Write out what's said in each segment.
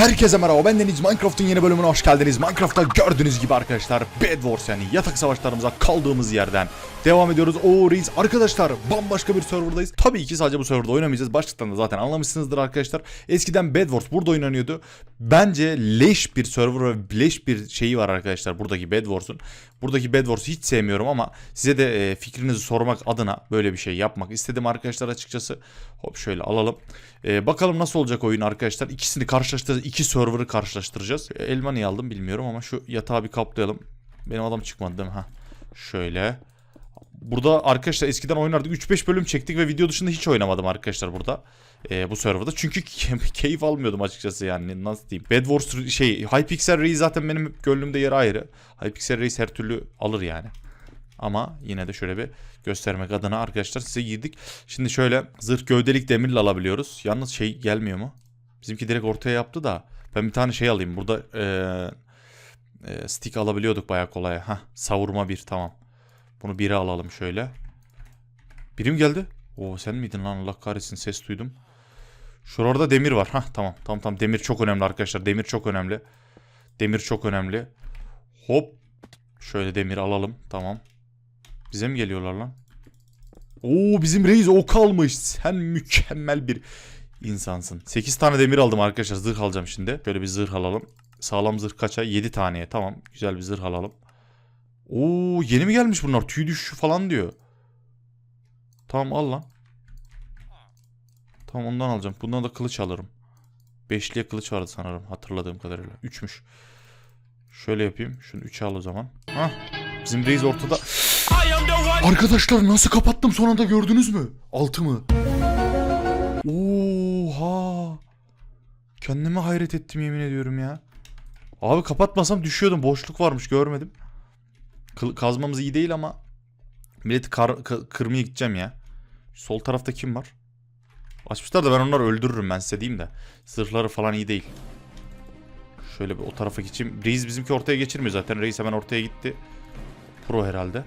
Herkese merhaba ben Deniz Minecraft'ın yeni bölümüne hoş geldiniz. Minecraft'ta gördüğünüz gibi arkadaşlar Bed Wars yani yatak savaşlarımıza kaldığımız yerden devam ediyoruz. Oo reis arkadaşlar bambaşka bir serverdayız. Tabii ki sadece bu serverda oynamayacağız. Başlıktan da zaten anlamışsınızdır arkadaşlar. Eskiden Bed Wars burada oynanıyordu. Bence leş bir server ve leş bir şeyi var arkadaşlar buradaki Bed Wars'un. Buradaki Bed Wars'u hiç sevmiyorum ama size de e, fikrinizi sormak adına böyle bir şey yapmak istedim arkadaşlar açıkçası. Hop şöyle alalım. E, bakalım nasıl olacak oyun arkadaşlar. İkisini karşılaştıracağız. İki server'ı karşılaştıracağız. E, elma niye aldım bilmiyorum ama şu yatağı bir kaplayalım. Benim adam çıkmadı değil mi? Ha. Şöyle. Burada arkadaşlar eskiden oynardık. 3-5 bölüm çektik ve video dışında hiç oynamadım arkadaşlar burada. Ee, bu serverda. Çünkü keyif almıyordum açıkçası yani nasıl diyeyim. Bed Wars şey Hypixel Reis zaten benim gönlümde yeri ayrı. Hypixel Reis her türlü alır yani. Ama yine de şöyle bir göstermek adına arkadaşlar size girdik. Şimdi şöyle zırh gövdelik demirle alabiliyoruz. Yalnız şey gelmiyor mu? Bizimki direkt ortaya yaptı da. Ben bir tane şey alayım. Burada eee e, stick alabiliyorduk bayağı kolay. Hah savurma bir tamam. Bunu biri alalım şöyle. Birim geldi. Oo sen miydin lan Allah kahretsin ses duydum. Şurada demir var. Hah tamam tamam tamam demir çok önemli arkadaşlar. Demir çok önemli. Demir çok önemli. Hop. Şöyle demir alalım. Tamam. Bize mi geliyorlar lan? Oo bizim reis ok almış. Sen mükemmel bir insansın. 8 tane demir aldım arkadaşlar. Zırh alacağım şimdi. Şöyle bir zırh alalım. Sağlam zırh kaça? 7 taneye. Tamam. Güzel bir zırh alalım. Oo yeni mi gelmiş bunlar? Tüy düşüşü falan diyor. Tamam al lan. Tamam ondan alacağım. Bundan da kılıç alırım. Beşliye kılıç vardı sanırım hatırladığım kadarıyla. Üçmüş. Şöyle yapayım. Şunu üçe al o zaman. Hah. Bizim reis ortada. Arkadaşlar nasıl kapattım son anda gördünüz mü? Altımı. Oha. Kendime hayret ettim yemin ediyorum ya. Abi kapatmasam düşüyordum. Boşluk varmış görmedim. Kazmamız iyi değil ama milleti kar- kı- kırmaya gideceğim ya. Sol tarafta kim var? Açmışlar da ben onları öldürürüm ben size diyeyim de. Zırhları falan iyi değil. Şöyle bir o tarafa geçeyim. Reis bizimki ortaya geçirmiyor zaten. Reis hemen ortaya gitti. Pro herhalde.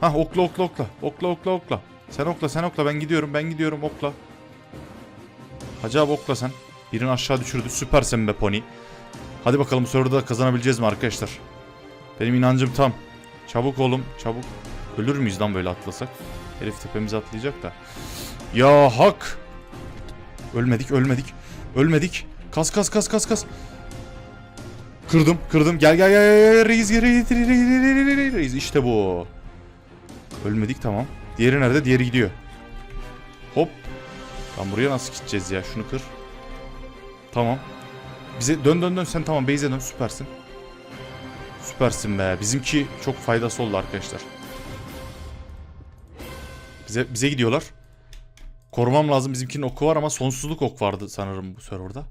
Hah okla okla okla. Okla okla okla. Sen okla sen okla ben gidiyorum ben gidiyorum okla. Hacı abi okla sen. Birini aşağı düşürdü. Süpersin be pony. Hadi bakalım soruda da kazanabileceğiz mi arkadaşlar? Benim inancım tam. Çabuk oğlum çabuk. Ölür müyüz lan böyle atlasak? Herif tepemize atlayacak da. Ya hak. Ölmedik ölmedik. Ölmedik. Kas kas kas kas kas. Kırdım kırdım. Gel gel gel gel reis, reis, reis. İşte bu. Ölmedik tamam. Diğeri nerede? Diğeri gidiyor. Hop. Lan buraya nasıl gideceğiz ya? Şunu kır. Tamam. Bize dön dön dön sen tamam base'e dön süpersin. Süpersin be. Bizimki çok faydası oldu arkadaşlar. Bize bize gidiyorlar. Korumam lazım. Bizimkinin oku var ama sonsuzluk ok vardı sanırım bu serverda.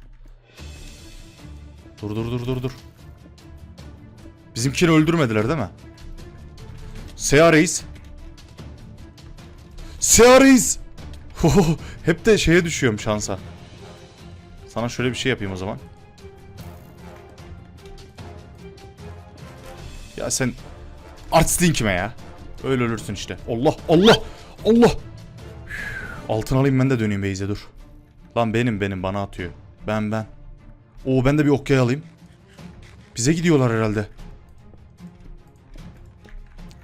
Dur dur dur dur dur. Bizimkini öldürmediler değil mi? Seha Reis. Seha Reis. Hep de şeye düşüyorum şansa. Sana şöyle bir şey yapayım o zaman. Ya sen artistliğin kime ya? Öyle ölürsün işte. Allah Allah Allah. Altın alayım ben de döneyim Beyze dur. Lan benim benim bana atıyor. Ben ben. Oo ben de bir okyay alayım. Bize gidiyorlar herhalde.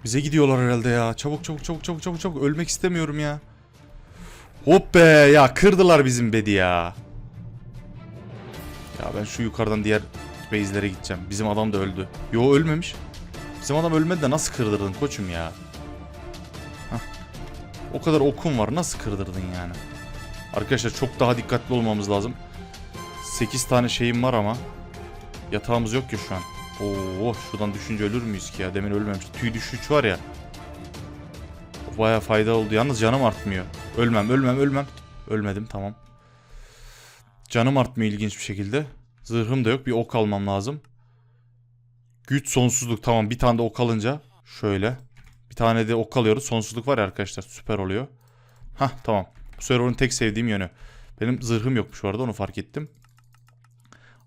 Bize gidiyorlar herhalde ya. Çabuk çabuk çabuk çabuk çabuk çabuk. Ölmek istemiyorum ya. Hop be ya kırdılar bizim bedi ya. Ya ben şu yukarıdan diğer base'lere gideceğim. Bizim adam da öldü. Yo ölmemiş. Bizim adam ölmedi de nasıl kırdırdın koçum ya? O kadar okum var nasıl kırdırdın yani? Arkadaşlar çok daha dikkatli olmamız lazım. 8 tane şeyim var ama yatağımız yok ki şu an. Oo şuradan düşünce ölür müyüz ki ya? Demin ölmemiş. Tüy düşüş var ya. Baya fayda oldu. Yalnız canım artmıyor. Ölmem, ölmem, ölmem. Ölmedim tamam. Canım artmıyor ilginç bir şekilde. Zırhım da yok. Bir ok almam lazım. Güç sonsuzluk tamam. Bir tane de ok alınca şöyle. Bir tane de ok alıyoruz. Sonsuzluk var ya arkadaşlar. Süper oluyor. Hah tamam. Bu server'ın tek sevdiğim yönü. Benim zırhım yokmuş bu arada onu fark ettim.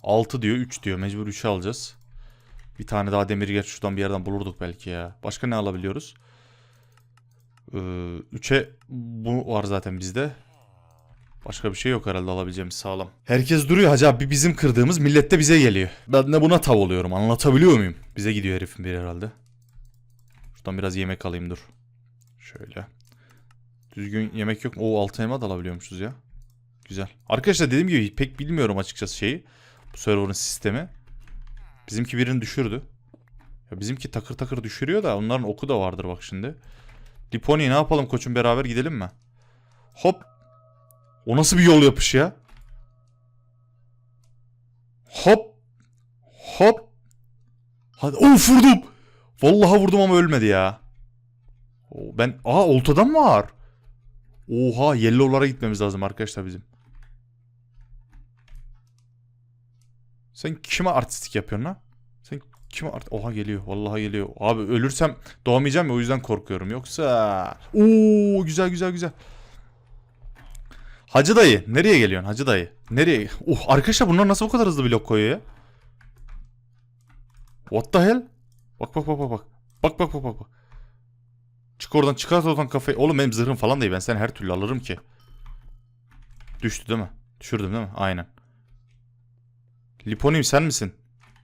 6 diyor 3 diyor. Mecbur 3'ü alacağız. Bir tane daha demir geç şuradan bir yerden bulurduk belki ya. Başka ne alabiliyoruz? 3'e bu var zaten bizde. Başka bir şey yok herhalde alabileceğimiz sağlam. Herkes duruyor hacı abi. Bizim kırdığımız millet de bize geliyor. Ben de buna tav oluyorum. Anlatabiliyor muyum? Bize gidiyor herifin biri herhalde. Şuradan biraz yemek alayım dur. Şöyle. Düzgün yemek yok mu? Oo elma da alabiliyormuşuz ya. Güzel. Arkadaşlar dediğim gibi pek bilmiyorum açıkçası şeyi. Bu server'ın sistemi. Bizimki birini düşürdü. Ya bizimki takır takır düşürüyor da onların oku da vardır bak şimdi. Liponi ne yapalım koçum beraber gidelim mi? Hop. O nasıl bir yol yapışı ya? Hop. Hop. Hadi. Of vurdum. Vallahi vurdum ama ölmedi ya. Ben aa oltadan var? Oha yellow'lara gitmemiz lazım arkadaşlar bizim. Sen kime artistik yapıyorsun lan? Sen kime art Oha geliyor. Vallahi geliyor. Abi ölürsem doğamayacağım ya o yüzden korkuyorum. Yoksa Oo güzel güzel güzel. Hacı dayı nereye geliyorsun Hacı dayı? Nereye? Uh arkadaşlar bunlar nasıl bu kadar hızlı blok koyuyor ya? What the hell? Bak bak bak bak bak. Bak bak bak bak. bak. Çık oradan çıkart oradan kafayı. Oğlum benim zırhım falan değil. Ben seni her türlü alırım ki. Düştü değil mi? Düşürdüm değil mi? Aynen. Liponi'm sen misin?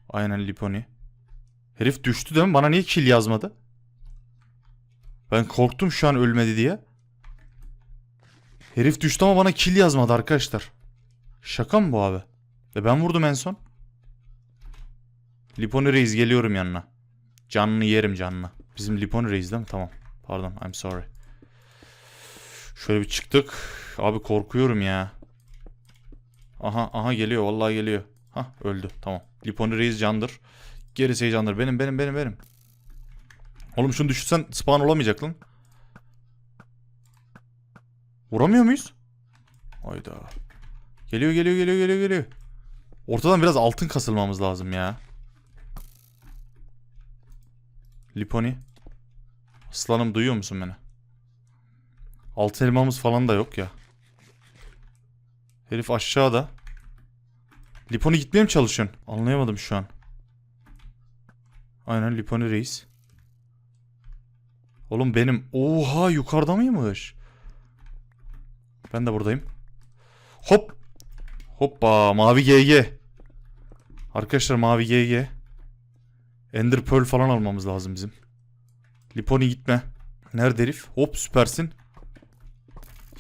Aynen Liponi. Herif düştü değil mi? Bana niye kill yazmadı? Ben korktum şu an ölmedi diye. Herif düştü ama bana kill yazmadı arkadaşlar. Şaka mı bu abi? E ben vurdum en son. Liponi Reis geliyorum yanına. Canını yerim canını. Bizim Liponi Reis değil mi? Tamam. Pardon I'm sorry. Şöyle bir çıktık. Abi korkuyorum ya. Aha aha geliyor vallahi geliyor. Hah öldü tamam. Liponi Reis candır. Gerisi heyecandır. Benim benim benim benim. Oğlum şunu düşürsen spawn olamayacak lan. Vuramıyor muyuz? Hayda. Geliyor geliyor geliyor geliyor geliyor. Ortadan biraz altın kasılmamız lazım ya. Liponi. Aslanım duyuyor musun beni? Altın elmamız falan da yok ya. Herif aşağıda. Liponi gitmeye mi çalışıyorsun? Anlayamadım şu an. Aynen Liponi reis. Oğlum benim... Oha yukarıda mıymış? Ben de buradayım. Hop. Hoppa mavi GG. Arkadaşlar mavi GG. Ender Pearl falan almamız lazım bizim. Liponi gitme. Nerede herif? Hop süpersin.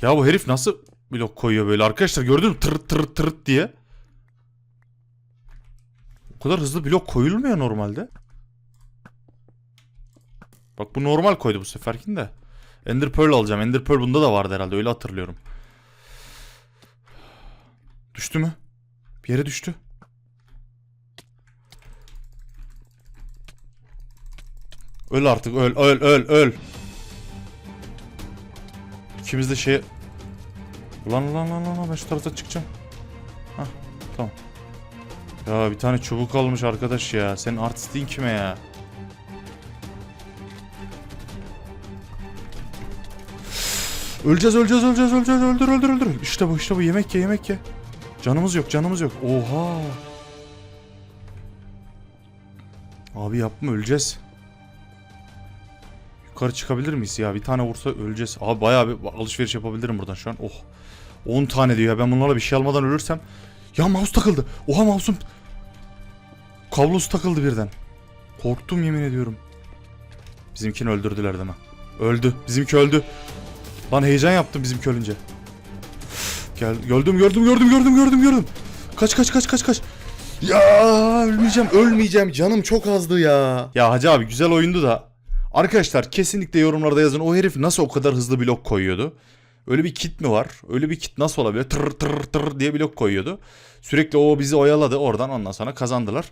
Ya bu herif nasıl blok koyuyor böyle arkadaşlar gördün mü? Tır tır tır diye. O kadar hızlı blok koyulmuyor normalde. Bak bu normal koydu bu seferkinde. Ender Pearl alacağım. Ender Pearl bunda da vardı herhalde öyle hatırlıyorum. Düştü mü? Bir yere düştü. Öl artık öl öl öl öl. İkimiz de şey... Ulan lan lan lan lan ben şu tarafa çıkacağım. Hah tamam. Ya bir tane çubuk almış arkadaş ya. Senin artistliğin kime ya? Öleceğiz öleceğiz öleceğiz öleceğiz öldür öldür öldür. İşte bu işte bu yemek ye yemek ye. Canımız yok canımız yok. Oha. Abi yapma öleceğiz. Yukarı çıkabilir miyiz ya? Bir tane vursa öleceğiz. Abi bayağı bir alışveriş yapabilirim buradan şu an. Oh. 10 tane diyor ya. Ben bunlarla bir şey almadan ölürsem. Ya mouse takıldı. Oha mouse'um. Kablosu takıldı birden. Korktum yemin ediyorum. Bizimkini öldürdüler değil mi? Öldü. Bizimki öldü. Lan heyecan yaptım bizimki ölünce. Gel gördüm gördüm gördüm gördüm gördüm gördüm. Kaç kaç kaç kaç kaç. Ya ölmeyeceğim ölmeyeceğim canım çok azdı ya. Ya Hacı abi güzel oyundu da. Arkadaşlar kesinlikle yorumlarda yazın o herif nasıl o kadar hızlı blok koyuyordu. Öyle bir kit mi var? Öyle bir kit nasıl olabilir? Tır tır tır diye blok koyuyordu. Sürekli o bizi oyaladı oradan ondan sonra kazandılar.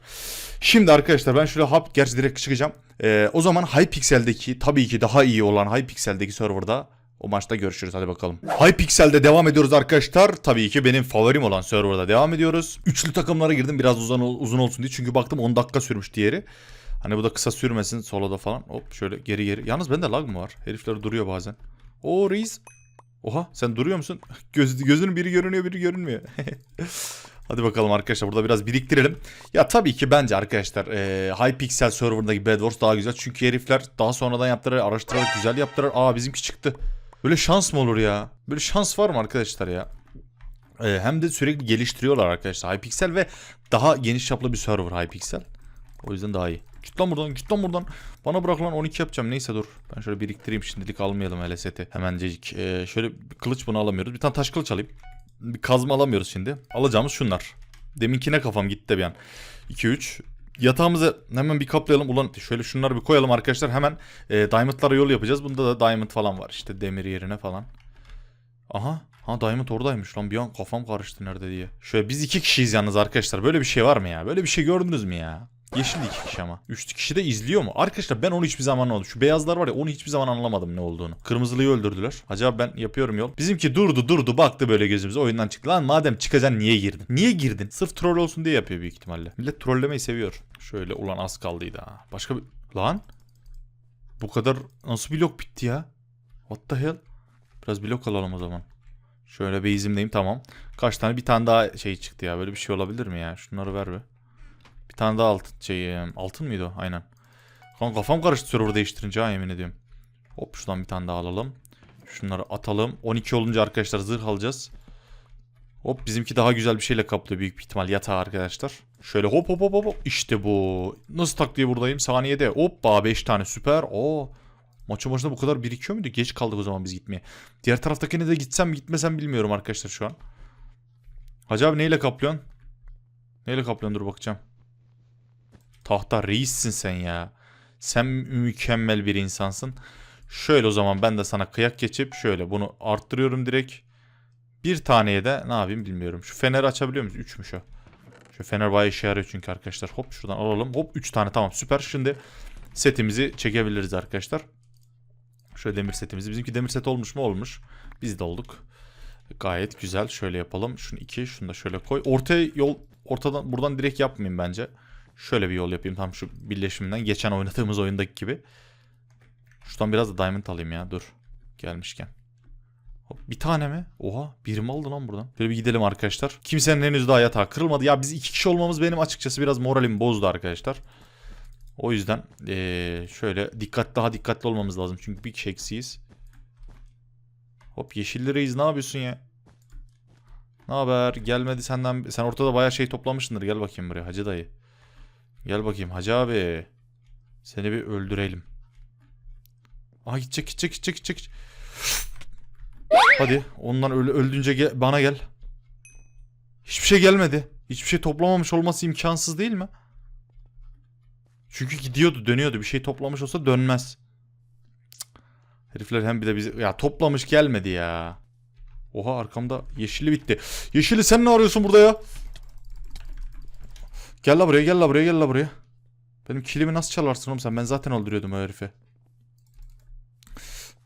Şimdi arkadaşlar ben şöyle hap gerçi direkt çıkacağım. Ee, o zaman Hypixel'deki tabii ki daha iyi olan Hypixel'deki serverda o maçta görüşürüz hadi bakalım. Hypixel'de devam ediyoruz arkadaşlar. Tabii ki benim favorim olan serverda devam ediyoruz. Üçlü takımlara girdim biraz uzun, uzun olsun diye. Çünkü baktım 10 dakika sürmüş diğeri. Hani bu da kısa sürmesin soloda falan. Hop şöyle geri geri. Yalnız bende lag mı var? Herifler duruyor bazen. Oo reis. Oha sen duruyor musun? Göz, gözünün biri görünüyor biri görünmüyor. Hadi bakalım arkadaşlar burada biraz biriktirelim. Ya tabii ki bence arkadaşlar e, Hypixel serverındaki Bed Wars daha güzel. Çünkü herifler daha sonradan yaptılar araştırarak güzel yaptılar. Aa bizimki çıktı. Böyle şans mı olur ya? Böyle şans var mı arkadaşlar ya? Ee, hem de sürekli geliştiriyorlar arkadaşlar Hypixel ve daha geniş çaplı bir server Hypixel. O yüzden daha iyi. Git lan buradan git lan buradan. Bana bırak lan 12 yapacağım neyse dur. Ben şöyle biriktireyim şimdilik almayalım hele seti. Hemencecik. Ee, şöyle bir kılıç bunu alamıyoruz. Bir tane taş kılıç alayım. Bir kazma alamıyoruz şimdi. Alacağımız şunlar. Deminkine kafam gitti bir an. 2-3. Yatağımızı hemen bir kaplayalım. Ulan şöyle şunları bir koyalım arkadaşlar. Hemen e, diamondlara yol yapacağız. Bunda da diamond falan var. İşte demir yerine falan. Aha. Ha Diamond oradaymış lan bir an kafam karıştı nerede diye. Şöyle biz iki kişiyiz yalnız arkadaşlar. Böyle bir şey var mı ya? Böyle bir şey gördünüz mü ya? Yeşil iki kişi ama. Üç kişi de izliyor mu? Arkadaşlar ben onu hiçbir zaman anlamadım. Şu beyazlar var ya onu hiçbir zaman anlamadım ne olduğunu. Kırmızılıyı öldürdüler. Acaba ben yapıyorum yol. Bizimki durdu durdu baktı böyle gözümüze oyundan çıktı. Lan madem çıkacaksın niye girdin? Niye girdin? Sırf troll olsun diye yapıyor büyük ihtimalle. Millet trollemeyi seviyor. Şöyle ulan az kaldıydı ha. Başka bir... Lan? Bu kadar nasıl blok bitti ya? What the hell? Biraz blok alalım o zaman. Şöyle base'imdeyim tamam. Kaç tane bir tane daha şey çıktı ya. Böyle bir şey olabilir mi ya? Şunları ver be. Tane daha altın şey e, altın mıydı o? Aynen. Kan kafam karıştı server değiştirince ha yemin ediyorum. Hop şuradan bir tane daha alalım. Şunları atalım. 12 olunca arkadaşlar zırh alacağız. Hop bizimki daha güzel bir şeyle kaplıyor büyük bir ihtimal yatağı arkadaşlar. Şöyle hop hop hop hop. İşte bu. Nasıl tak diye buradayım saniyede. Hoppa 5 tane süper. Oo. Maçın başında bu kadar birikiyor muydu? Geç kaldık o zaman biz gitmeye. Diğer taraftakine de gitsem gitmesem bilmiyorum arkadaşlar şu an. Hacı abi neyle kaplıyorsun? Neyle kaplıyorsun dur bakacağım. Tahta reissin sen ya. Sen mükemmel bir insansın. Şöyle o zaman ben de sana kıyak geçip şöyle bunu arttırıyorum direkt. Bir taneye de ne yapayım bilmiyorum. Şu feneri açabiliyor muyuz? Üçmüş o. Şu fener bayağı işe yarıyor çünkü arkadaşlar. Hop şuradan alalım. Hop 3 tane tamam süper. Şimdi setimizi çekebiliriz arkadaşlar. Şöyle demir setimizi. Bizimki demir set olmuş mu? Olmuş. Biz de olduk. Gayet güzel. Şöyle yapalım. Şunu iki, şunu da şöyle koy. Ortaya yol ortadan buradan direkt yapmayayım bence. Şöyle bir yol yapayım tam şu birleşiminden. Geçen oynadığımız oyundaki gibi. Şuradan biraz da diamond alayım ya. Dur. Gelmişken. Hop, bir tane mi? Oha biri mi aldı lan buradan? Şöyle bir gidelim arkadaşlar. Kimsenin henüz daha yatağı kırılmadı. Ya biz iki kişi olmamız benim açıkçası biraz moralimi bozdu arkadaşlar. O yüzden eee, şöyle dikkat daha dikkatli olmamız lazım. Çünkü bir kişi eksiyiz. Hop yeşilli ne yapıyorsun ya? Ne haber? Gelmedi senden. Sen ortada bayağı şey toplamışsındır. Gel bakayım buraya hacı dayı. Gel bakayım hacı abi. Seni bir öldürelim. Aha gidecek gidecek gidecek gidecek. Hadi ondan öl öldünce gel- bana gel. Hiçbir şey gelmedi. Hiçbir şey toplamamış olması imkansız değil mi? Çünkü gidiyordu dönüyordu. Bir şey toplamış olsa dönmez. Herifler hem bir de bizi... Ya toplamış gelmedi ya. Oha arkamda yeşilli bitti. Yeşilli sen ne arıyorsun burada ya? Gel la buraya gel la buraya gel la buraya. Benim kilimi nasıl çalarsın oğlum sen? Ben zaten öldürüyordum o herifi.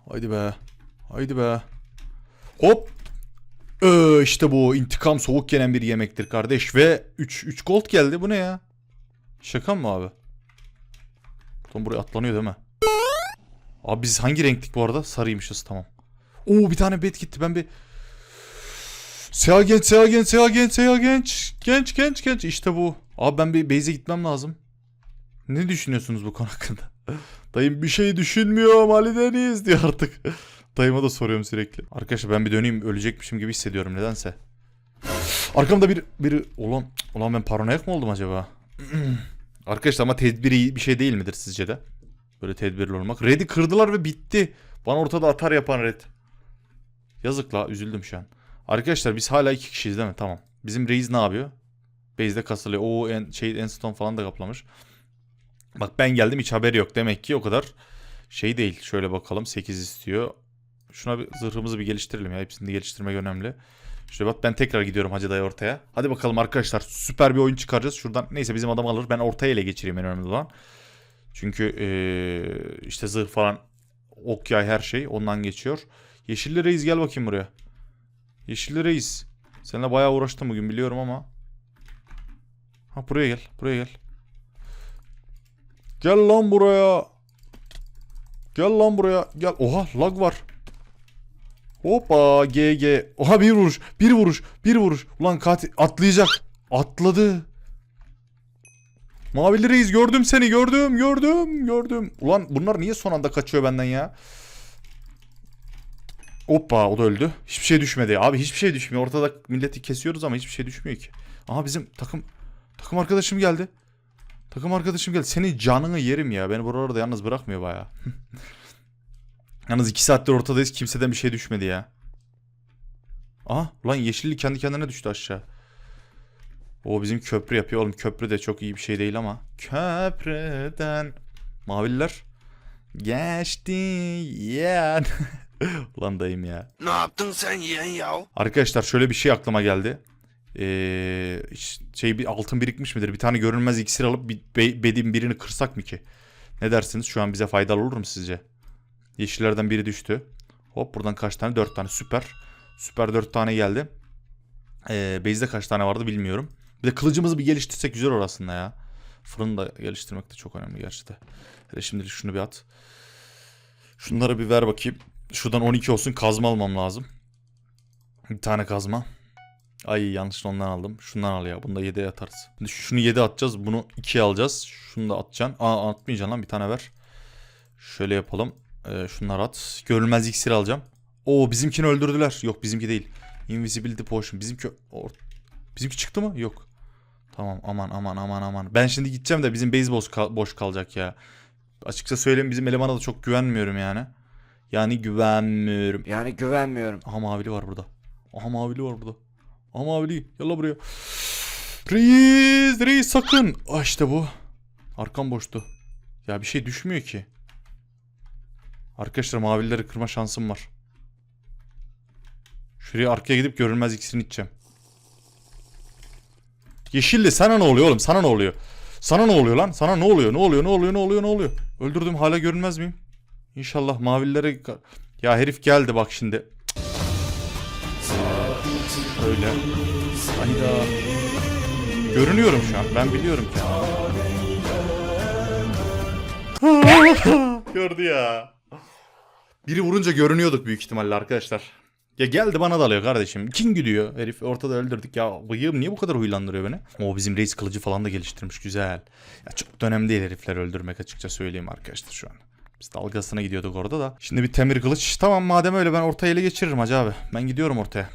Haydi be. Haydi be. Hop. Ee, işte bu intikam soğuk yenen bir yemektir kardeş. Ve 3 3 gold geldi. Bu ne ya? Şaka mı abi? Tam buraya atlanıyor değil mi? Abi biz hangi renktik bu arada? Sarıymışız tamam. Oo bir tane bet gitti. Ben bir Seha genç, Seha genç, Seha genç, Seha genç. Genç, genç, genç. İşte bu. Abi ben bir base'e gitmem lazım. Ne düşünüyorsunuz bu konu hakkında? Dayım bir şey düşünmüyorum Ali Deniz diyor artık. Dayıma da soruyorum sürekli. Arkadaşlar ben bir döneyim ölecekmişim gibi hissediyorum nedense. Arkamda bir biri ulan ulan ben paranoyak mı oldum acaba? Arkadaşlar ama tedbiri bir şey değil midir sizce de? Böyle tedbirli olmak. Red'i kırdılar ve bitti. Bana ortada atar yapan Red. Yazık la üzüldüm şu an. Arkadaşlar biz hala iki kişiyiz değil mi? Tamam. Bizim reis ne yapıyor? Base'de kasılıyor. Oo en, şey Enstone falan da kaplamış. Bak ben geldim hiç haberi yok. Demek ki o kadar şey değil. Şöyle bakalım 8 istiyor. Şuna bir zırhımızı bir geliştirelim ya. Hepsini geliştirmek önemli. Şöyle bak ben tekrar gidiyorum Hacı Dayı ortaya. Hadi bakalım arkadaşlar süper bir oyun çıkaracağız. Şuradan neyse bizim adam alır. Ben ortaya ele geçireyim en önemli olan. Çünkü ee, işte zırh falan ok yay her şey ondan geçiyor. Yeşilli Reis gel bakayım buraya. Yeşilli Reis. Seninle bayağı uğraştım bugün biliyorum ama. Ha buraya gel. Buraya gel. Gel lan buraya. Gel lan buraya. Gel. Oha lag var. Hoppa GG. Oha bir vuruş. Bir vuruş. Bir vuruş. Ulan katil atlayacak. Atladı. Mavili reis gördüm seni gördüm gördüm gördüm. Ulan bunlar niye son anda kaçıyor benden ya? Hoppa o da öldü. Hiçbir şey düşmedi. Abi hiçbir şey düşmüyor. Ortada milleti kesiyoruz ama hiçbir şey düşmüyor ki. Aha bizim takım takım arkadaşım geldi. Takım arkadaşım geldi. Senin canını yerim ya. Beni buralarda yalnız bırakmıyor baya. yalnız iki saattir ortadayız. Kimseden bir şey düşmedi ya. Aha lan yeşillik kendi kendine düştü aşağı. O bizim köprü yapıyor oğlum. Köprü de çok iyi bir şey değil ama. Köprüden. Mavililer. Geçti yeğen. Ulan dayım ya. Ne yaptın sen yeğen yav? Arkadaşlar şöyle bir şey aklıma geldi. Ee, şey bir altın birikmiş midir? Bir tane görünmez iksir alıp bir be- bedin birini kırsak mı ki? Ne dersiniz? Şu an bize faydalı olur mu sizce? Yeşillerden biri düştü. Hop buradan kaç tane? Dört tane. Süper. Süper dört tane geldi. Ee, base'de kaç tane vardı bilmiyorum. Bir de kılıcımızı bir geliştirsek güzel olur aslında ya. Fırını da geliştirmek de çok önemli gerçi de. Hele şimdi şunu bir at. Şunları bir ver bakayım. Şuradan 12 olsun kazma almam lazım. Bir tane kazma. Ay yanlış ondan aldım. Şundan al ya. Bunu da 7'ye atarız. Şimdi şunu 7 atacağız. Bunu 2'ye alacağız. Şunu da atacaksın. Aa atmayacaksın lan bir tane ver. Şöyle yapalım. Ee, şunları at. Görünmez iksir alacağım. Oo bizimkini öldürdüler. Yok bizimki değil. Invisibility potion. Bizimki or- bizimki çıktı mı? Yok. Tamam aman aman aman aman. Ben şimdi gideceğim de bizim base boş, kal- boş kalacak ya. Açıkça söyleyeyim bizim elemana da çok güvenmiyorum yani. Yani güvenmiyorum. Yani güvenmiyorum. Aha mavili var burada. Aha mavili var burada. Aha mavili. Yalla buraya. Reis, reis sakın. Ah işte bu. Arkam boştu. Ya bir şey düşmüyor ki. Arkadaşlar mavileri kırma şansım var. Şuraya arkaya gidip görünmez iksirini içeceğim. Yeşilli sana ne oluyor oğlum? Sana ne oluyor? Sana ne oluyor lan? Sana ne oluyor? Ne oluyor? Ne oluyor? Ne oluyor? Ne oluyor? Öldürdüm hala görünmez miyim? İnşallah mavililere... ka- Ya herif geldi bak şimdi. Öyle. Hayda. Görünüyorum şu an. Ben biliyorum ki. Gördü ya. Biri vurunca görünüyorduk büyük ihtimalle arkadaşlar. Ya geldi bana dalıyor kardeşim. Kim gidiyor? Herif ortada öldürdük. Ya bıyığım niye bu kadar huylandırıyor beni? O bizim reis kılıcı falan da geliştirmiş. Güzel. Ya çok da önemli değil herifler öldürmek açıkça söyleyeyim arkadaşlar şu an. Biz dalgasına gidiyorduk orada da. Şimdi bir temir kılıç. Tamam madem öyle ben ortaya ele geçiririm hacı abi. Ben gidiyorum ortaya.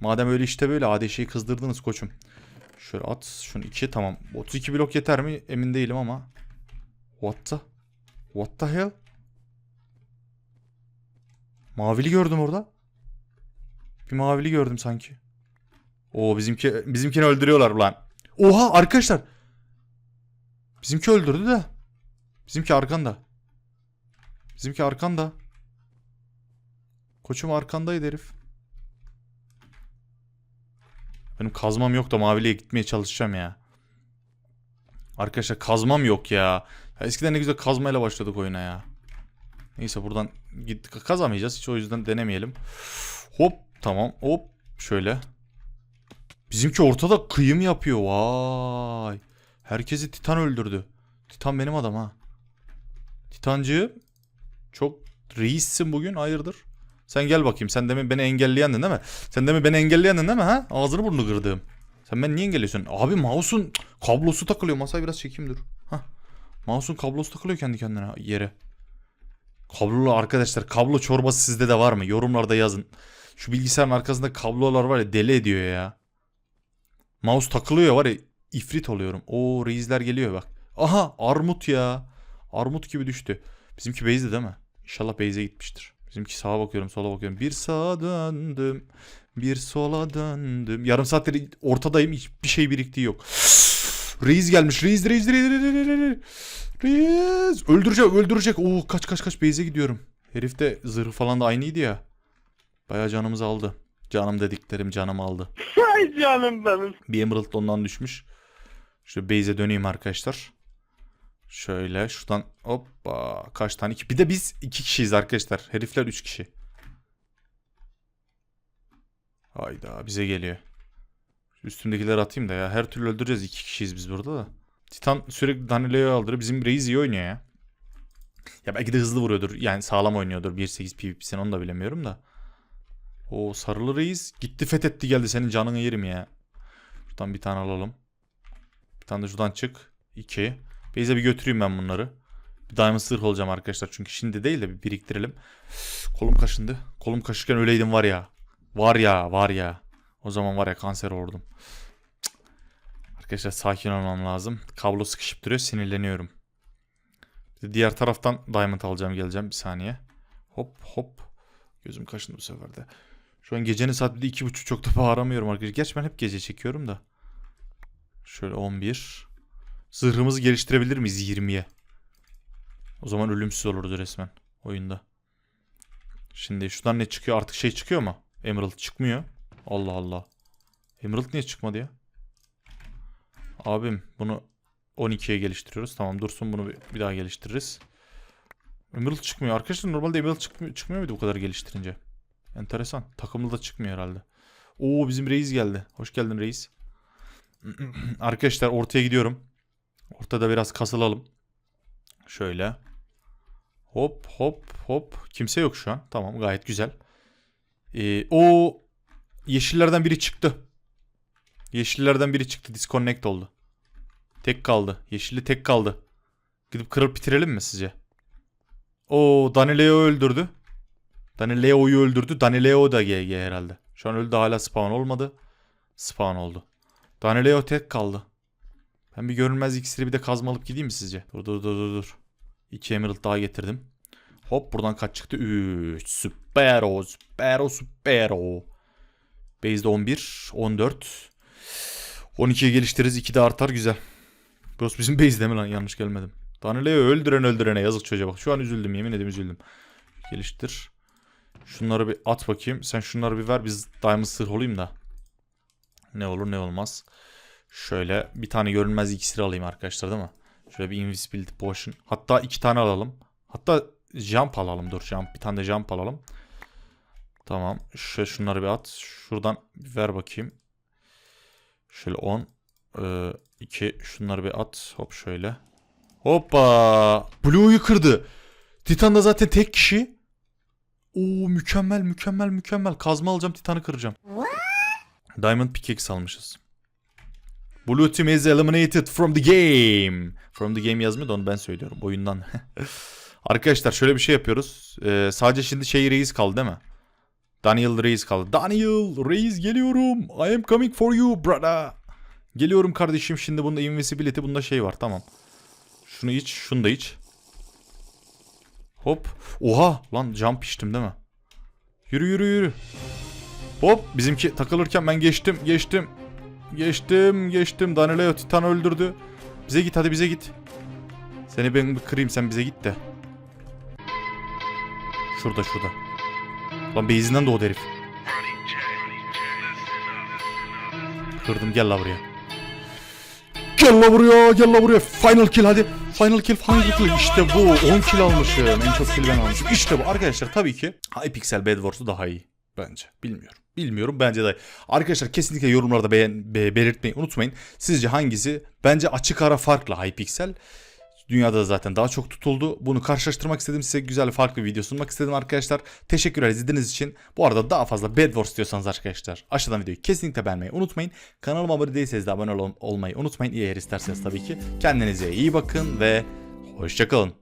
Madem öyle işte böyle ADŞ'yi kızdırdınız koçum. Şöyle at. Şunu 2 tamam. 32 blok yeter mi? Emin değilim ama. What the? What the hell? Mavili gördüm orada. Bir mavili gördüm sanki. Oo bizimki bizimkini öldürüyorlar ulan. Oha arkadaşlar. Bizimki öldürdü de. Bizimki arkanda. Bizimki arkanda. Koçum arkandaydı herif. Benim kazmam yok da maviliye gitmeye çalışacağım ya. Arkadaşlar kazmam yok ya. ya eskiden ne güzel kazmayla başladık oyuna ya. Neyse buradan git kazamayacağız. Hiç o yüzden denemeyelim. Hop tamam hop şöyle. Bizimki ortada kıyım yapıyor. Vay. Herkesi Titan öldürdü. Titan benim adam ha. Titancı çok reissin bugün hayırdır? Sen gel bakayım. Sen demin beni engelleyendin değil mi? Sen demin beni engelleyendin değil mi ha? Ağzını burnunu kırdığım. Sen beni niye engelliyorsun? Abi mouse'un kablosu takılıyor. Masayı biraz çekeyim dur. Hah. Mouse'un kablosu takılıyor kendi kendine yere. Kablolu arkadaşlar kablo çorbası sizde de var mı? Yorumlarda yazın. Şu bilgisayarın arkasında kablolar var ya deli ediyor ya. Mouse takılıyor var ya ifrit oluyorum. Oo reisler geliyor bak. Aha armut ya. Armut gibi düştü. Bizimki base'de değil mi? İnşallah base'e gitmiştir. Bizimki sağa bakıyorum sola bakıyorum. Bir sağa döndüm. Bir sola döndüm. Yarım saattir ortadayım. Hiçbir şey biriktiği yok. Reis gelmiş. Reis, reis, reis, reis, reis, reis. Öldürecek, öldürecek. Oo kaç kaç kaç base'e gidiyorum. Herif de zırhı falan da aynıydı ya. Bayağı canımızı aldı. Canım dediklerim canım aldı. Ay canım benim. Bir Emerald da ondan düşmüş. Şöyle base'e döneyim arkadaşlar. Şöyle şuradan hoppa kaç tane iki. Bir de biz iki kişiyiz arkadaşlar. Herifler üç kişi. Hayda bize geliyor. Üstümdekileri atayım da ya. Her türlü öldüreceğiz. iki kişiyiz biz burada da. Titan sürekli Danilo'yu aldırıyor. Bizim Reis iyi oynuyor ya. Ya belki de hızlı vuruyordur. Yani sağlam oynuyordur. 1.8 PvP'sini onu da bilemiyorum da. O sarılı reis gitti fethetti geldi senin canını yerim ya. Şuradan bir tane alalım. Bir tane de şuradan çık. 2. Beyze bir götüreyim ben bunları. Bir Diamond zırh olacağım arkadaşlar. Çünkü şimdi değil de bir biriktirelim. Kolum kaşındı. Kolum kaşırken öyleydim var ya. Var ya var ya. O zaman var ya kanser olurdum. Cık. Arkadaşlar sakin olmam lazım. Kablo sıkışıp duruyor sinirleniyorum. Bir Diğer taraftan diamond alacağım geleceğim bir saniye. Hop hop. Gözüm kaşındı bu sefer de. Şu an gecenin saat bir de iki buçuk çok da bağıramıyorum arkadaşlar. Gerçi ben hep gece çekiyorum da. Şöyle 11. Zırhımızı geliştirebilir miyiz 20'ye? O zaman ölümsüz olurdu resmen oyunda. Şimdi şuradan ne çıkıyor? Artık şey çıkıyor mu? Emerald çıkmıyor. Allah Allah. Emerald niye çıkmadı ya? Abim bunu 12'ye geliştiriyoruz. Tamam dursun bunu bir, daha geliştiririz. Emerald çıkmıyor. Arkadaşlar normalde Emerald çıkmıyor, çıkmıyor muydu bu kadar geliştirince? Enteresan. Takımlı da çıkmıyor herhalde. Oo bizim reis geldi. Hoş geldin reis. Arkadaşlar ortaya gidiyorum. Ortada biraz kasılalım. Şöyle. Hop hop hop. Kimse yok şu an. Tamam gayet güzel. Ee, o yeşillerden biri çıktı. Yeşillerden biri çıktı. Disconnect oldu. Tek kaldı. Yeşilli tek kaldı. Gidip kırıp bitirelim mi sizce? O Danileo öldürdü. Danileo'yu öldürdü. Danileo da GG herhalde. Şu an öldü hala spawn olmadı. Spawn oldu. Danileo tek kaldı. Ben bir görünmez iksiri bir de kazma alıp gideyim mi sizce? Dur dur dur dur dur. İki emerald daha getirdim. Hop buradan kaç çıktı? 3. Süpero. Süpero. Süpero. Base'de 11. 14. 12'ye geliştiririz. 2 de artar. Güzel. Burası bizim base'de mi lan? Yanlış gelmedim. Danileo öldüren öldürene. Yazık çocuğa bak. Şu an üzüldüm. Yemin ederim üzüldüm. Geliştir. Şunları bir at bakayım. Sen şunları bir ver. Biz diamond sırh olayım da. Ne olur ne olmaz. Şöyle bir tane görünmez iksir alayım arkadaşlar değil mi? Şöyle bir invisibility potion. Hatta iki tane alalım. Hatta jump alalım. Dur jump. Bir tane de jump alalım. Tamam. Şöyle şunları bir at. Şuradan bir ver bakayım. Şöyle 10. 2. Şunları bir at. Hop şöyle. Hoppa. Blue'yu kırdı. Titan da zaten tek kişi. Oo mükemmel mükemmel mükemmel. Kazma alacağım Titan'ı kıracağım. Diamond pickaxe almışız. Blue team is eliminated from the game. From the game yazmıyor da onu ben söylüyorum oyundan. Arkadaşlar şöyle bir şey yapıyoruz. Ee, sadece şimdi şey reis kaldı değil mi? Daniel reis kaldı. Daniel reis geliyorum. I am coming for you brother. Geliyorum kardeşim şimdi bunda invisibility bunda şey var tamam. Şunu iç şunu da iç. Hop. Oha lan jump içtim değil mi? Yürü yürü yürü. Hop bizimki takılırken ben geçtim geçtim. Geçtim geçtim. Danileo Titan öldürdü. Bize git hadi bize git. Seni ben bir kırayım sen bize git de. Şurada şurada. Lan base'inden doğdu herif. Kırdım gel la buraya. Gel la buraya gel la buraya. Final kill hadi. Final kill final kill. İşte bu. 10 kill almışım. En çok kill ben almışım. İşte bu arkadaşlar tabii ki Hypixel Bed Wars'u daha iyi. Bence. Bilmiyorum. Bilmiyorum bence de. Arkadaşlar kesinlikle yorumlarda beğen, be- belirtmeyi unutmayın. Sizce hangisi? Bence açık ara farklı Hypixel. Dünyada da zaten daha çok tutuldu. Bunu karşılaştırmak istedim. Size güzel farklı video sunmak istedim arkadaşlar. Teşekkürler izlediğiniz için. Bu arada daha fazla Bed Wars diyorsanız arkadaşlar aşağıdan videoyu kesinlikle beğenmeyi unutmayın. Kanalıma abone değilseniz de abone ol- olmayı unutmayın. İyi eğer isterseniz tabii ki. Kendinize iyi bakın ve hoşçakalın.